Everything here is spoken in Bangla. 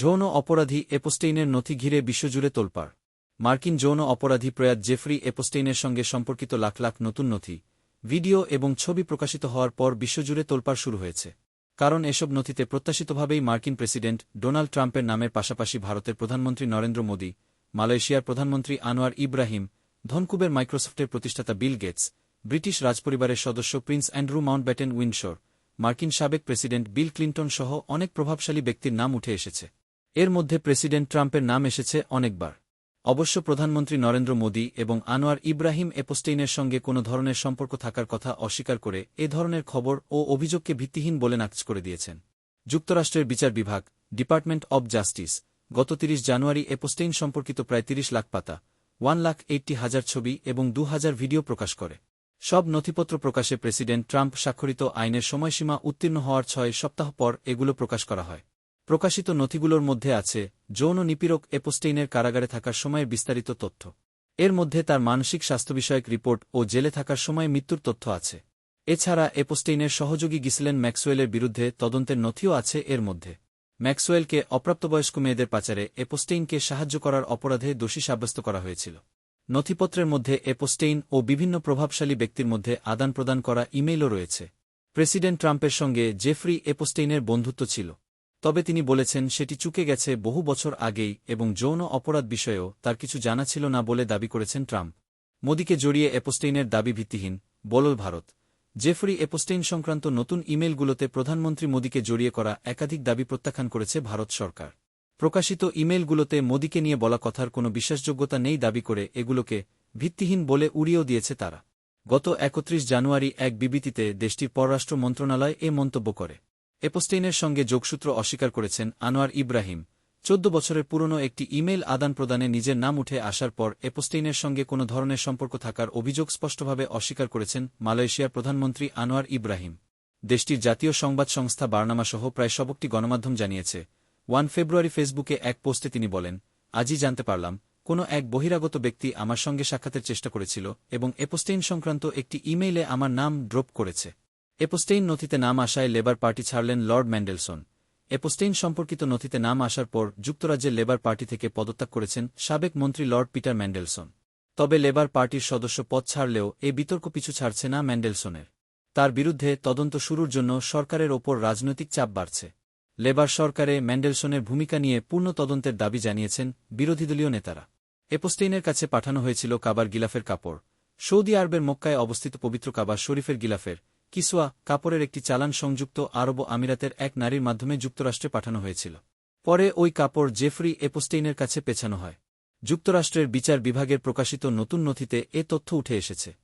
যৌন অপরাধী এপোস্টেইনের নথি ঘিরে বিশ্বজুড়ে তোলপাড়। মার্কিন যৌন অপরাধী প্রয়াত জেফরি এপোস্টেইনের সঙ্গে সম্পর্কিত লাখ লাখ নতুন নথি, ভিডিও এবং ছবি প্রকাশিত হওয়ার পর বিশ্বজুড়ে তোলপাড় শুরু হয়েছে। কারণ এসব নথিতে প্রত্যাশিতভাবেই মার্কিন প্রেসিডেন্ট ডোনাল্ড ট্রাম্পের নামের পাশাপাশি ভারতের প্রধানমন্ত্রী নরেন্দ্র মোদী, মালয়েশিয়ার প্রধানমন্ত্রী আনোয়ার ইব্রাহিম, ধনকুবের মাইক্রোসফটের প্রতিষ্ঠাতা বিল গেটস, ব্রিটিশ রাজপরিবারের সদস্য প্রিন্স অ্যান্ড্রু মাউন্টব্যাটেন উইন্ডশোর মার্কিন সাবেক প্রেসিডেন্ট বিল ক্লিন্টন সহ অনেক প্রভাবশালী ব্যক্তির নাম উঠে এসেছে। এর মধ্যে প্রেসিডেন্ট ট্রাম্পের নাম এসেছে অনেকবার। অবশ্য প্রধানমন্ত্রী নরেন্দ্র মোদী এবং আনোয়ার ইব্রাহিম এপোস্টেইনের সঙ্গে কোনো ধরনের সম্পর্ক থাকার কথা অস্বীকার করে এ ধরনের খবর ও অভিযোগকে ভিত্তিহীন বলে নাকচ করে দিয়েছেন। যুক্তরাষ্ট্রের বিচার বিভাগ, ডিপার্টমেন্ট অব জাস্টিস, গত তিরিশ জানুয়ারি এপোস্টেইন সম্পর্কিত প্রায় তিরিশ লাখ পাতা, ওয়ান লাখ এইটটি হাজার ছবি এবং দু হাজার ভিডিও প্রকাশ করে। সব নথিপত্র প্রকাশে প্রেসিডেন্ট ট্রাম্প স্বাক্ষরিত আইনের সময়সীমা উত্তীর্ণ হওয়ার ছয় সপ্তাহ পর এগুলো প্রকাশ করা হয়। প্রকাশিত নথিগুলোর মধ্যে আছে যৌন নিপীড়ক এপোস্টেইনের কারাগারে থাকার সময়ের বিস্তারিত তথ্য। এর মধ্যে তার মানসিক স্বাস্থ্য বিষয়ক রিপোর্ট ও জেলে থাকার সময় মৃত্যুর তথ্য আছে। এছাড়া এপোস্টেইনের সহযোগী গিসলেন ম্যাক্সওয়েলের বিরুদ্ধে তদন্তের নথিও আছে এর মধ্যে। ম্যাক্সওয়েলকে অপ্রাপ্তবয়স্ক মেয়েদের পাচারে এপোস্টেইনকে সাহায্য করার অপরাধে দোষী সাব্যস্ত করা হয়েছিল। নথিপত্রের মধ্যে এপোস্টেইন ও বিভিন্ন প্রভাবশালী ব্যক্তির মধ্যে আদান প্রদান করা ইমেইলও রয়েছে। প্রেসিডেন্ট ট্রাম্পের সঙ্গে জেফরি এপোস্টেইনের বন্ধুত্ব ছিল। তবে তিনি বলেছেন, সেটি চুকে গেছে বহু বছর আগেই এবং যৌন অপরাধ বিষয়েও তার কিছু জানা ছিল না বলে দাবি করেছেন ট্রাম্প। মোদীকে জড়িয়ে এপোস্টেইনের দাবি ভিত্তিহীন, বলল ভারত। জেফরি এপোস্টেইন সংক্রান্ত নতুন ইমেলগুলোতে প্রধানমন্ত্রী মোদীকে জড়িয়ে করা একাধিক দাবি প্রত্যাখ্যান করেছে ভারত সরকার। প্রকাশিত ইমেলগুলোতে মোদীকে নিয়ে বলা কথার কোনো বিশ্বাসযোগ্যতা নেই দাবি করে এগুলোকে ভিত্তিহীন বলে উড়িয়েও দিয়েছে তারা। গত একত্রিশ জানুয়ারি এক বিবৃতিতে দেশটির পররাষ্ট্র মন্ত্রণালয় এ মন্তব্য করে। এপোস্টেইনের সঙ্গে যোগসূত্র অস্বীকার করেছেন আনোয়ার ইব্রাহিম। চোদ্দ বছরের পুরনো একটি ইমেল আদান প্রদানে নিজের নাম উঠে আসার পর এপোস্টেইনের সঙ্গে কোনো ধরনের সম্পর্ক থাকার অভিযোগ স্পষ্টভাবে অস্বীকার করেছেন মালয়েশিয়ার প্রধানমন্ত্রী আনোয়ার ইব্রাহিম। দেশটির জাতীয় সংবাদ সংস্থা বার্নামা সহ প্রায় সবকটি গণমাধ্যম জানিয়েছে। ওয়ান ফেব্রুয়ারি ফেসবুকে এক পোস্টে তিনি বলেন, আজই জানতে পারলাম, কোনো এক বহিরাগত ব্যক্তি আমার সঙ্গে সাক্ষাতের চেষ্টা করেছিল এবং এপোস্টেইন সংক্রান্ত একটি ইমেইলে আমার নাম ড্রপ করেছে। এপোস্টেইন নথিতে নাম আসায় লেবার পার্টি ছাড়লেন লর্ড ম্যান্ডেলসন। এপোস্টেইন সম্পর্কিত নথিতে নাম আসার পর যুক্তরাজ্যের লেবার পার্টি থেকে পদত্যাগ করেছেন সাবেক মন্ত্রী লর্ড পিটার ম্যান্ডেলসন। তবে লেবার পার্টির সদস্য পদ ছাড়লেও এ বিতর্ক পিছু ছাড়ছে না ম্যান্ডেলসনের। তার বিরুদ্ধে তদন্ত শুরুর জন্য সরকারের ওপর রাজনৈতিক চাপ বাড়ছে। লেবার সরকারে ম্যান্ডেলসনের ভূমিকা নিয়ে পূর্ণ তদন্তের দাবি জানিয়েছেন বিরোধীদলীয় নেতারা। এপোস্টেইনের কাছে পাঠানো হয়েছিল কাবার গিলাফের কাপড়। সৌদি আরবের মক্কায় অবস্থিত পবিত্র কাবার শরীফের গিলাফের কিসোয়া কাপড়ের একটি চালান সংযুক্ত আরব আমিরাতের এক নারীর মাধ্যমে যুক্তরাষ্ট্রে পাঠানো হয়েছিল। পরে ওই কাপড় জেফরি এপোস্টেইনের কাছে পেছানো হয়। যুক্তরাষ্ট্রের বিচার বিভাগের প্রকাশিত নতুন নথিতে এ তথ্য উঠে এসেছে।